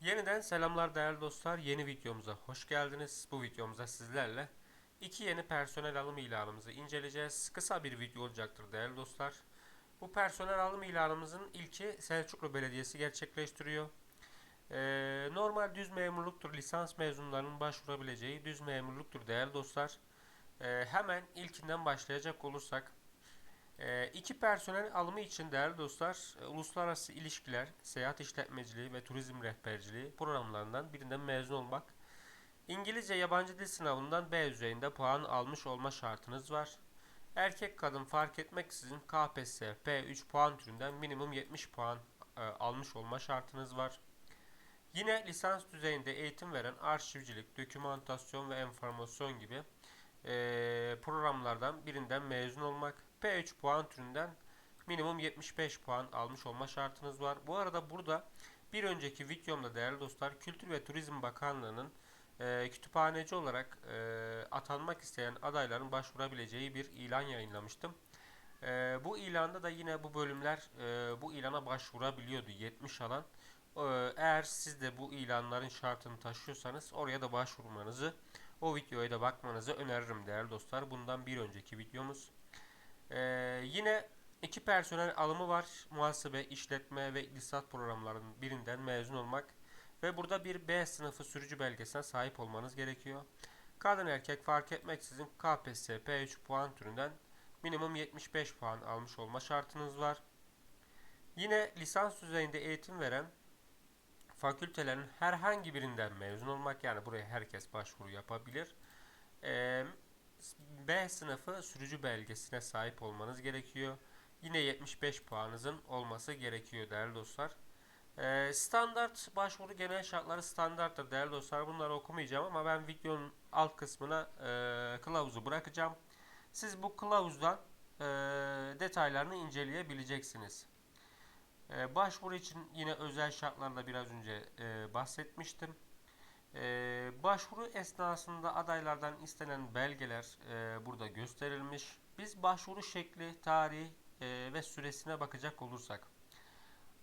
Yeniden selamlar değerli dostlar. Yeni videomuza hoş geldiniz. Bu videomuzda sizlerle iki yeni personel alım ilanımızı inceleyeceğiz. Kısa bir video olacaktır değerli dostlar. Bu personel alım ilanımızın ilki Selçuklu Belediyesi gerçekleştiriyor. Ee, normal düz memurluktur lisans mezunlarının başvurabileceği düz memurluktur değerli dostlar. Ee, hemen ilkinden başlayacak olursak iki personel alımı için değerli dostlar, e, uluslararası ilişkiler, seyahat işletmeciliği ve turizm rehberciliği programlarından birinden mezun olmak. İngilizce yabancı dil sınavından B düzeyinde puan almış olma şartınız var. Erkek kadın fark etmeksizin KPSS P3 puan türünden minimum 70 puan e, almış olma şartınız var. Yine lisans düzeyinde eğitim veren arşivcilik, dokümantasyon ve enformasyon gibi e, programlardan birinden mezun olmak. P3 puan türünden minimum 75 puan almış olma şartınız var. Bu arada burada bir önceki videomda değerli dostlar Kültür ve Turizm Bakanlığı'nın e, kütüphaneci olarak e, atanmak isteyen adayların başvurabileceği bir ilan yayınlamıştım. E, bu ilanda da yine bu bölümler e, bu ilana başvurabiliyordu 70 alan. E, eğer siz de bu ilanların şartını taşıyorsanız oraya da başvurmanızı o videoya da bakmanızı öneririm değerli dostlar. Bundan bir önceki videomuz. Ee, yine iki personel alımı var. Muhasebe, işletme ve iktisat programlarının birinden mezun olmak. Ve burada bir B sınıfı sürücü belgesine sahip olmanız gerekiyor. Kadın erkek fark etmeksizin KPSS P3 puan türünden minimum 75 puan almış olma şartınız var. Yine lisans düzeyinde eğitim veren fakültelerin herhangi birinden mezun olmak yani buraya herkes başvuru yapabilir. Ee, B sınıfı sürücü belgesine sahip olmanız gerekiyor. Yine 75 puanınızın olması gerekiyor değerli dostlar. Ee, standart başvuru genel şartları standarttır değerli dostlar. Bunları okumayacağım ama ben videonun alt kısmına e, kılavuzu bırakacağım. Siz bu kılavuzdan e, detaylarını inceleyebileceksiniz. E, başvuru için yine özel şartlarla biraz önce e, bahsetmiştim. Ee, başvuru esnasında adaylardan istenen belgeler e, burada gösterilmiş. Biz başvuru şekli, tarih e, ve süresine bakacak olursak.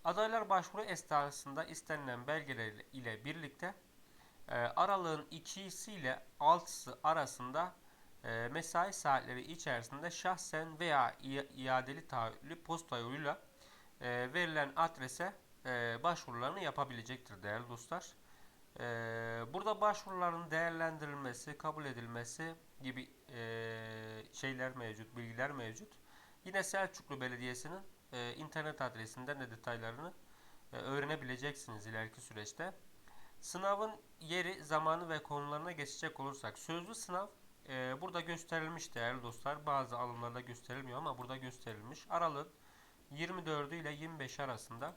Adaylar başvuru esnasında istenilen belgeler ile birlikte e, aralığın 2'si ile 6'sı arasında e, mesai saatleri içerisinde şahsen veya iadeli taahhütlü posta yoluyla verilen adrese başvurularını yapabilecektir değerli dostlar. Ee, burada başvuruların değerlendirilmesi, kabul edilmesi gibi e, şeyler mevcut, bilgiler mevcut. Yine Selçuklu Belediyesi'nin e, internet adresinden de detaylarını e, öğrenebileceksiniz ileriki süreçte. Sınavın yeri, zamanı ve konularına geçecek olursak sözlü sınav e, burada gösterilmiş değerli dostlar. Bazı alımlarda gösterilmiyor ama burada gösterilmiş. Aralığın 24 ile 25 arasında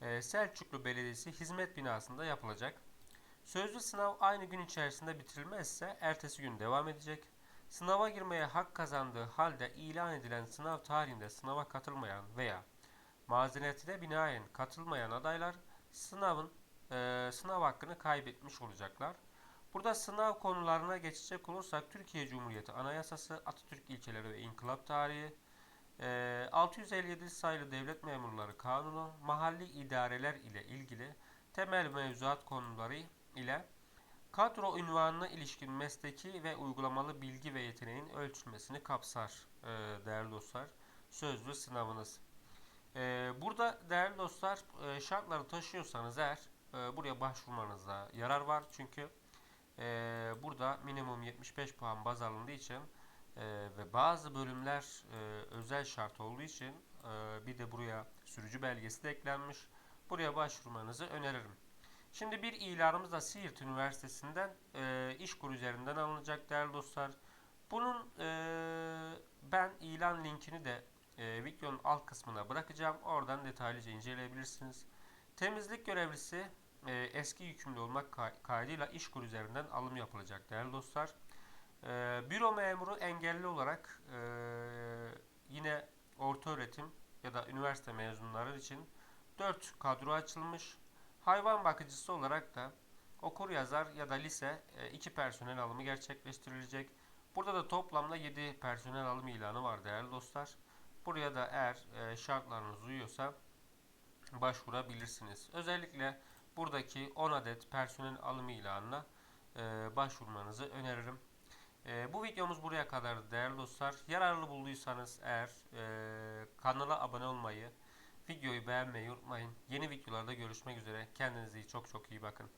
e, Selçuklu Belediyesi hizmet binasında yapılacak. Sözlü sınav aynı gün içerisinde bitirilmezse ertesi gün devam edecek. Sınava girmeye hak kazandığı halde ilan edilen sınav tarihinde sınava katılmayan veya mazeretine binaen katılmayan adaylar sınavın e, sınav hakkını kaybetmiş olacaklar. Burada sınav konularına geçecek olursak Türkiye Cumhuriyeti Anayasası, Atatürk ilkeleri ve İnkılap tarihi, e, 657 sayılı Devlet Memurları Kanunu, mahalli idareler ile ilgili temel mevzuat konuları ile kadro ünvanına ilişkin mesleki ve uygulamalı bilgi ve yeteneğin ölçülmesini kapsar e, değerli dostlar sözlü sınavınız. E, burada değerli dostlar e, şartları taşıyorsanız eğer e, buraya başvurmanızda yarar var. Çünkü e, burada minimum 75 puan baz alındığı için e, ve bazı bölümler e, özel şart olduğu için e, bir de buraya sürücü belgesi de eklenmiş. Buraya başvurmanızı öneririm. Şimdi bir ilanımız da Siirt Üniversitesi'nden e, İşkur üzerinden alınacak değerli dostlar. Bunun e, ben ilan linkini de e, videonun alt kısmına bırakacağım. Oradan detaylıca inceleyebilirsiniz. Temizlik görevlisi e, eski yükümlü olmak kaydıyla İşkur üzerinden alım yapılacak değerli dostlar. E, büro memuru engelli olarak e, yine orta öğretim ya da üniversite mezunları için 4 kadro açılmış. Hayvan bakıcısı olarak da okur yazar ya da lise e, iki personel alımı gerçekleştirilecek. Burada da toplamda 7 personel alım ilanı var değerli dostlar. Buraya da eğer e, şartlarınız uyuyorsa başvurabilirsiniz. Özellikle bu buradaki 10 adet personel alım ilanına e, başvurmanızı öneririm. E, bu videomuz buraya kadar değerli dostlar. Yararlı bulduysanız eğer e, kanala abone olmayı, videoyu beğenmeyi unutmayın. Yeni videolarda görüşmek üzere. Kendinize çok çok iyi bakın.